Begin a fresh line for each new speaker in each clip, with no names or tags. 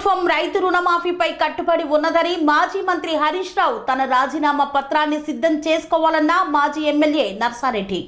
ప్రభుత్వం రైతు రుణమాఫీపై కట్టుబడి ఉన్నదని మాజీ మంత్రి హరీష్ రావు తన రాజీనామా పత్రాన్ని సిద్ధం చేసుకోవాలన్న మాజీ ఎమ్మెల్యే నర్సారెడ్డి.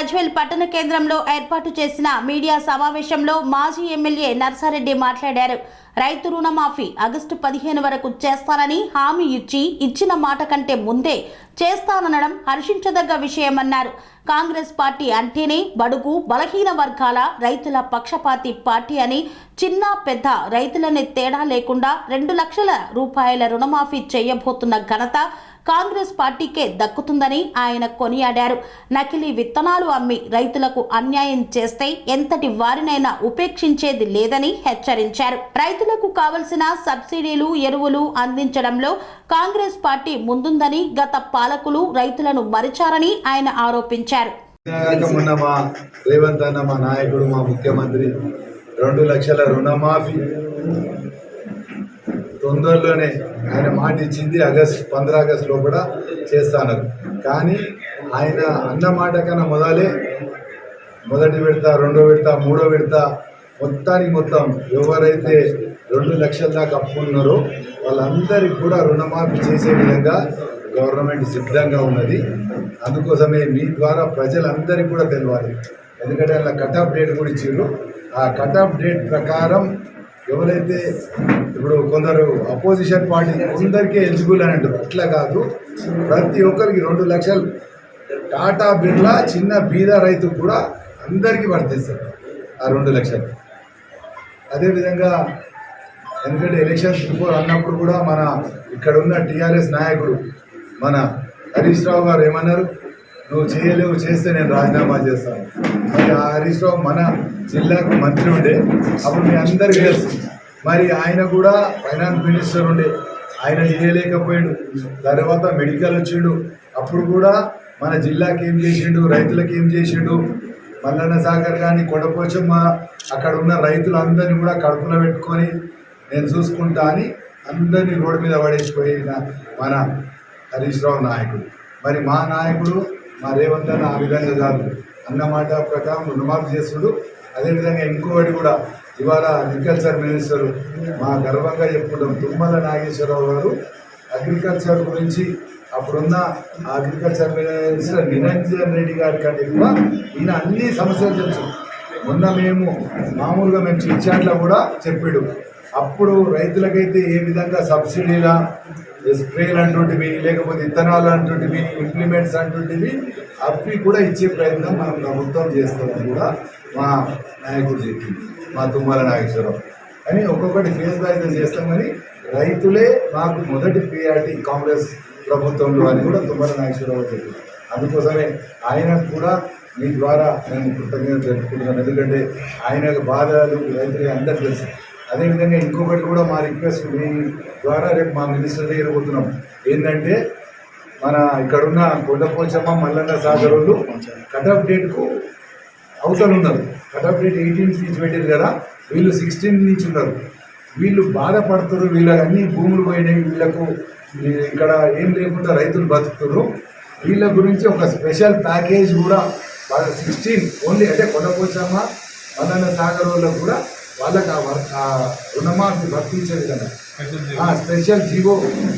గజ్వేల్ పట్టణ కేంద్రంలో ఏర్పాటు చేసిన మీడియా సమావేశంలో మాజీ ఎమ్మెల్యే నర్సారెడ్డి మాట్లాడారు. రైతు రుణమాఫీ ఆగస్టు పదిహేను వరకు చేస్తానని హామీ ఇచ్చి ఇచ్చిన మాట కంటే ముందే చేస్తాననడం హర్షించదగ్గ విషయమన్నారు. కాంగ్రెస్ పార్టీ అంటేనే బడుగు బలహీన వర్గాల రైతుల పక్షపాతి పార్టీ అని చిన్న పెద్ద రైతులనే తేడా లేకుండా రెండు లక్షల రూపాయల రుణమాఫీ చేయబోతున్న ఘనత కాంగ్రెస్ పార్టీకే దక్కుతుందని ఆయన కొనియాడారు. నకిలీ విత్తనాలు అమ్మి రైతులకు అన్యాయం చేస్తే ఎంతటి వారినైనా ఉపేక్షించేది లేదని హెచ్చరించారు. రైతులకు కావలసిన సబ్సిడీలు ఎరువులు అందించడంలో కాంగ్రెస్ పార్టీ ముందుందని గత పాలకులు రైతులను మరిచారని ఆయన ఆరోపించారు.
మొన్న మా రేవంత్ అన్న మా నాయకుడు మా ముఖ్యమంత్రి రెండు లక్షల రుణమాఫీ తొందరలోనే ఆయన మాట ఇచ్చింది ఆగస్ట్ పంద్ర ఆగస్టులో కూడా చేస్తాను కానీ ఆయన అన్న మాట కన్నా మొదలే మొదటి విడత రెండో విడత మూడో విడత మొత్తానికి మొత్తం ఎవరైతే రెండు లక్షల దాకా అప్పు ఉన్నారో వాళ్ళందరికీ కూడా రుణమాఫీ చేసే విధంగా గవర్నమెంట్ సిద్ధంగా ఉన్నది. అందుకోసమే మీ ద్వారా ప్రజలందరికీ కూడా తెలియాలి ఎందుకంటే అలా కట్ ఆఫ్ డేట్ కూడా ఇచ్చారు ఆ కట్ ఆఫ్ డేట్ ప్రకారం ఎవరైతే ఇప్పుడు కొందరు అపోజిషన్ పార్టీ అందరికీ ఎలిజిబుల్ అని అంటారు. అట్లా కాదు. ప్రతి ఒక్కరికి రెండు లక్షలు. టాటా బిర్లా చిన్న బీద రైతు కూడా అందరికీ వర్తిస్తారు ఆ రెండు లక్షలు. అదేవిధంగా ఎందుకంటే ఎలక్షన్స్ బిఫోర్ అన్నప్పుడు కూడా మన ఇక్కడ ఉన్న టీఆర్ఎస్ నాయకుడు మన హరీష్ రావు గారు ఏమన్నారు? నువ్వు చేయలేవు చేస్తే నేను రాజీనామా చేస్తాను మరి ఆ హరీష్ రావు మన జిల్లాకు మంత్రి ఉండే. అప్పుడు మీ అందరికీ తెలుసు. మరి ఆయన కూడా ఫైనాన్స్ మినిస్టర్ ఉండే. ఆయన చేయలేకపోయాడు. తర్వాత మెడికల్ వచ్చిండు. అప్పుడు కూడా మన జిల్లాకి ఏం చేసిండు? రైతులకు ఏం చేసిండు? మల్లన్న సాగర్ కానీ కొడపోచమ్మ అక్కడ ఉన్న రైతులందరినీ కూడా కడుపులో పెట్టుకొని నేను చూసుకుంటా అని అందరినీ రోడ్డు మీద పడేసిపోయిన మన హరీష్ రావు నాయకుడు. మరి మా నాయకుడు మా రేవంత్ అన్న ఆ విధంగా కాదు. అన్నమాట ప్రకారం రుణమాఫీ చేస్తుడు అదేవిధంగా ఇంకోటి కూడా ఇవాళ అగ్రికల్చర్ మినిస్టర్ మా గర్వంగా చెప్పుకుంటాం తుమ్మల నాగేశ్వరరావు గారు అగ్రికల్చర్ గురించి అప్పుడున్న అగ్రికల్చర్ మినిస్టర్ నిరంజన్ రెడ్డి గారి కంటే ఎక్కువ ఈయన అన్ని సమస్యలు తెలుసు. మొన్న మేము మామూలుగా మేము చిట్చాట్లో కూడా చెప్పాడు. అప్పుడు రైతులకైతే ఏ విధంగా సబ్సిడీలా స్ప్రేలు అంటుంటివి లేకపోతే ఇత్తనాలు అంటుంటివి ఇంప్లిమెంట్స్ అంటుంటివి అవి కూడా ఇచ్చే ప్రయత్నం మనం ప్రభుత్వం చేస్తామని కూడా మా నాయకుడు చెప్పింది మా తుమ్మల నాగేశ్వరరావు. కానీ ఒక్కొక్కటి ఫేస్ వైజ్ చేస్తామని రైతులే మాకు మొదటి ప్రియారిటీ కాంగ్రెస్ ప్రభుత్వంలో అని కూడా తుమ్మల నాగేశ్వరరావు చెప్పింది. అందుకోసమే ఆయనకు కూడా మీ ద్వారా నేను కృతజ్ఞత జరుపుకుంటున్నాను ఎందుకంటే ఆయన బాధలు రైతులు అందరికీ తెలుసు. అదేవిధంగా ఇంకొకటి కూడా మా రిక్వెస్ట్ మీ ద్వారా రేపు మా మినిస్టర్ దగ్గర పోతున్నాం. ఏంటంటే మన ఇక్కడున్న కొండపోచమ్మ మల్లన్న సాగరులు వాళ్ళు డేట్కు అవతల ఉన్నారు. కట్ డేట్ ఎయిటీన్ నుంచి పెట్టారు కదా వీళ్ళు సిక్స్టీన్ నుంచి ఉన్నారు. వీళ్ళు బాధపడుతున్నారు వీళ్ళ అన్ని భూములు పోయినాయి వీళ్ళకు ఇక్కడ ఏం లేకుండా రైతులు బతుకుతున్నారు వీళ్ళ గురించి ఒక స్పెషల్ ప్యాకేజ్ కూడా సిక్స్టీన్ ఓన్లీ అంటే కొండపోచమ్మ మల్లన్న సాగర్ వాళ్ళకు కూడా వాళ్ళకి ఆ వర్- ఆ రుణమాఫీ వర్తించే విధంగా ఆ స్పెషల్ జీవో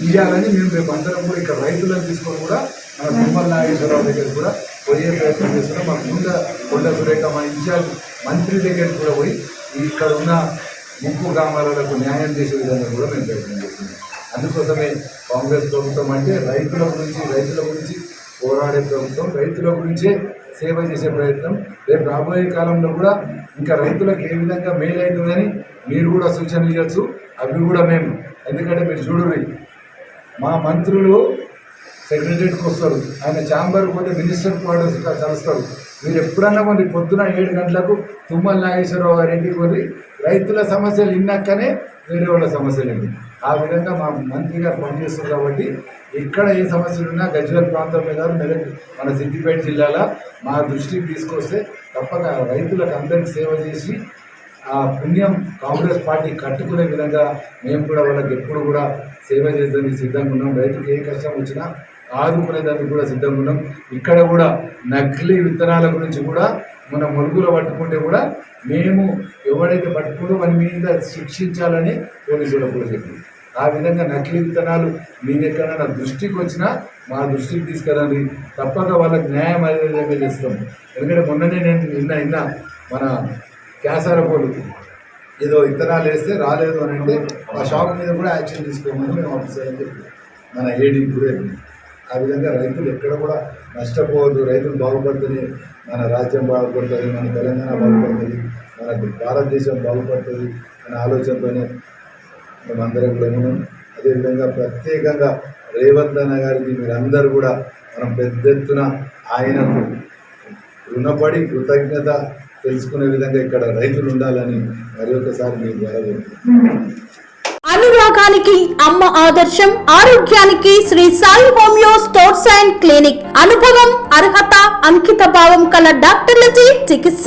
ఇవ్వాలని మేము రేపు అందరం కూడా ఇక్కడ రైతులను తీసుకొని కూడా మన తిరుమల నాగేశ్వరరావు దగ్గర కూడా పోయే ప్రయత్నం చేస్తున్నాం. మా ముంద కొండ సురేఖ మా ఇన్ఛార్జ్ మంత్రి దగ్గరికి కూడా పోయి ఇక్కడ ఉన్న ముప్పు గ్రామాలకు న్యాయం చేసే విధంగా కూడా మేము ప్రయత్నం చేస్తున్నాం. అందుకోసమే కాంగ్రెస్ ప్రభుత్వం అంటే రైతుల గురించి రైతుల గురించి పోరాడే ప్రభుత్వం రైతుల గురించే సేవ చేసే ప్రయత్నం. రేపు రాబోయే కాలంలో కూడా ఇంకా రైతులకు ఏ విధంగా మేలు అవుతుందని మీరు కూడా సూచనలు ఇవ్వచ్చు అవి కూడా మేము. ఎందుకంటే మీరు చూడరు మా మంత్రులు సెక్రటరీకి వస్తారు ఆయన ఛాంబర్ పోతే మినిస్టర్ క్వార్టర్స్ కలుస్తారు. మీరు ఎప్పుడన్నా మరి పొద్దున ఏడు గంటలకు తుమ్మల నాగేశ్వరరావు గారి ఇంటికి పోయి రైతుల సమస్యలు విన్నాకనే వేరే వాళ్ళ సమస్యలు ఏంటి ఆ విధంగా మా మంత్రి గారు పనిచేస్తారు కాబట్టి ఎక్కడ ఏ సమస్యలు ఉన్నా గజ్వేల్ ప్రాంతంలో కాదు మెదక్ మన సిద్దిపేట జిల్లాలో మా దృష్టికి తీసుకొస్తే తప్పక రైతులకు అందరికి సేవ చేసి ఆ పుణ్యం కాంగ్రెస్ పార్టీ కట్టుకునే విధంగా మేము కూడా వాళ్ళకి ఎప్పుడు కూడా సేవ చేసేందుకు సిద్ధంగా ఉన్నాం. రైతుకి ఏ కష్టం వచ్చినా ఆదుకునేదానికి కూడా సిద్ధంగా ఉన్నాం. ఇక్కడ కూడా నకిలీ విత్తనాల గురించి కూడా మన మురుగులో పట్టుకుంటే కూడా మేము ఎవడైతే పట్టుకుంటూ మన మీద శిక్షించాలని పోలీసులకు కూడా చెప్పింది ఆ విధంగా నకిలీ విత్తనాలు మీరు ఎక్కడైనా దృష్టికి వచ్చినా మా దృష్టికి తీసుకురండి తప్పక వాళ్ళకి న్యాయం అయ్యే విధంగా చేస్తాం. ఎందుకంటే మొన్ననే నేను నిన్న నిన్న మన క్యాసారపోలు ఏదో విత్తనాలు వేస్తే రాలేదు అని అంటే ఆ షాప్ మీద కూడా యాక్షన్ తీసుకోమని మేము ఆఫీసర్ అని చెప్పి మన ఏడీ కూడా ఆ విధంగా రైతులు ఎక్కడ కూడా నష్టపోవద్దు. రైతులు బాగుపడుతుంది మన రాజ్యం బాగుపడుతుంది మన తెలంగాణ బాగుపడుతుంది మన భారతదేశం బాగుపడుతుంది అనే ఆలోచనతోనే మేమందరం కూడా ఉన్నాం. అదేవిధంగా ప్రత్యేకంగా రేవంత్ అన్న గారికి మీరందరూ కూడా మనం పెద్ద ఎత్తున ఆయనకు రుణపడి కృతజ్ఞత తెలుసుకునే విధంగా ఇక్కడ రైతులు ఉండాలని మరి ఒకసారి మీ ద్వారా కోరుతున్నాను.
అనురాగానికి అమ్మ ఆదర్శం ఆరోగ్యానికి Shri Sai homeo stores and clinic. అనుభవం అర్హత అంకిత భావం కల డాక్టర్లచే చికిత్స.